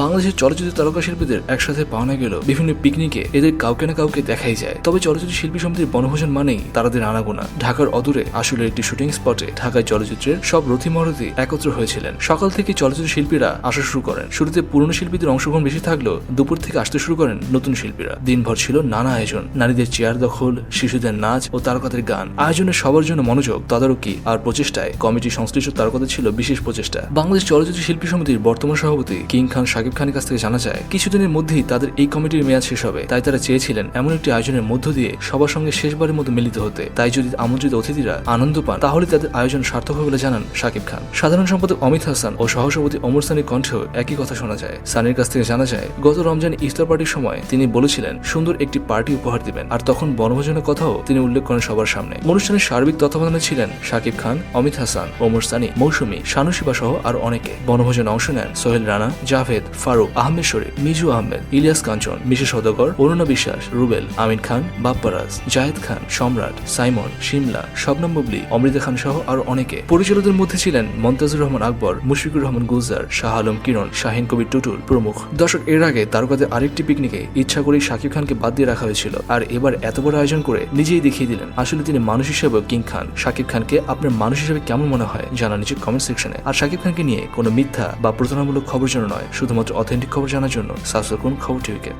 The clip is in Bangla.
বাংলাদেশের চলচ্চিত্র তারকা শিল্পীদের একসাথে পাওয়া গেল বিভিন্ন পিকনিকে। এদের কাউকে না কাউকে দেখাই যায়। তবে চলচ্চিত্র শিল্পী সমিতির বনভোজন মানেই তারাদের আনাগোনা। ঢাকার অদূরে আসলে একটি শুটিং স্পটে ঢাকায় চলচ্চিত্রের সব রথি মরথি একত্র হয়েছিলেন। সকাল থেকে চলচ্চিত্র শিল্পীরা আসা শুরু করেন। শুরুতে পুরনো শিল্পীদের অংশগ্রহণ বেশি থাকলেও দুপুর থেকে আসতে শুরু করেন নতুন শিল্পীরা। দিনভর ছিল নানা আয়োজন। নারীদের চেয়ার দখল, শিশুদের নাচ ও তারকাদের গান। আয়োজনে সবার জন্য মনোযোগ, তদারকি আর প্রচেষ্টায় কমিটি সংশ্লিষ্ট তারকাদের ছিল বিশেষ প্রচেষ্টা। বাংলাদেশ চলচ্চিত্র শিল্পী সমিতির বর্তমান সভাপতি কিং খান শাকিব খানের কাছ থেকে জানা যায়, কিছুদিনের মধ্যেই তাদের এই কমিটির মেয়াদ শেষ হবে। তাই তারা চেয়েছিলেন এমন একটি আয়োজনের মধ্য দিয়ে সবার সঙ্গে শেষবারের মতো মিলিত হতে। তাই যদি আমন্ত্রিত অতিথিরা আনন্দ পান, তাহলে তাদের আয়োজন সার্থক হবে বলে জানান শাকিব খান সাধারণ সম্পাদক অমিত হাসান ও সহসভাপতি অমর সানির কণ্ঠেও একই কথা শোনা যায়। সানির কাছ থেকে জানা যায়, গত রমজান ইফতার পার্টির সময় তিনি বলেছিলেন, সুন্দর একটি পার্টি উপহার দিবেন। আর তখন বনভোজনের কথাও তিনি উল্লেখ করেন সবার সামনে। অনুষ্ঠানের সার্বিক তত্ত্বাবধানে ছিলেন শাকিব খান, অমিত হাসান, ওমর সানি, মৌসুমী শানুশিবা সহ আরও অনেকে। বনভোজনে অংশ নেন সোহেল রানা, জাভেদ ফারুক আহমেদ শরীফ, মিজু আহমেদ, ইলিয়াস কাঞ্চন, মিশে সদগর, অরুণা বিশ্বাস, রুবেল, আমিন খান, বাপ্পারাজ জাহেদ খান, সম্রাট, সাইমন, শিমলা, শবনম বুবলি, অমৃতা খান সহ আরও অনেকে। পরিচালকদের মধ্যে ছিলেন মন্তাজুর রহমান আকবর, মুশফিকুর রহমান গুলজার, শাহ আলম কিরণ, শাহিন কবির টুটুল প্রমুখ। দর্শক, এর আগে তারকাদের আরেকটি পিকনিকে ইচ্ছা করেই শাকিব খানকে বাদ দিয়ে রাখা হয়েছিল। আর এবার এত বড় আয়োজন করে নিজেই দেখিয়ে দিলেন, আসলে তিনি মানুষ হিসেবে কিং খান। শাকিব খানকে আপনার মানুষ হিসেবে কেমন মনে হয় জানা নিচে কমেন্ট সেকশনে। আর শাকিব খানকে নিয়ে কোনো মিথ্যা বা প্রতারণামূলক খবর জন্য নয়, শুধুমাত্র অথেন্টিক খবর জানার জন্য সাবস্ক্রাইব করুন খবর টিভিকে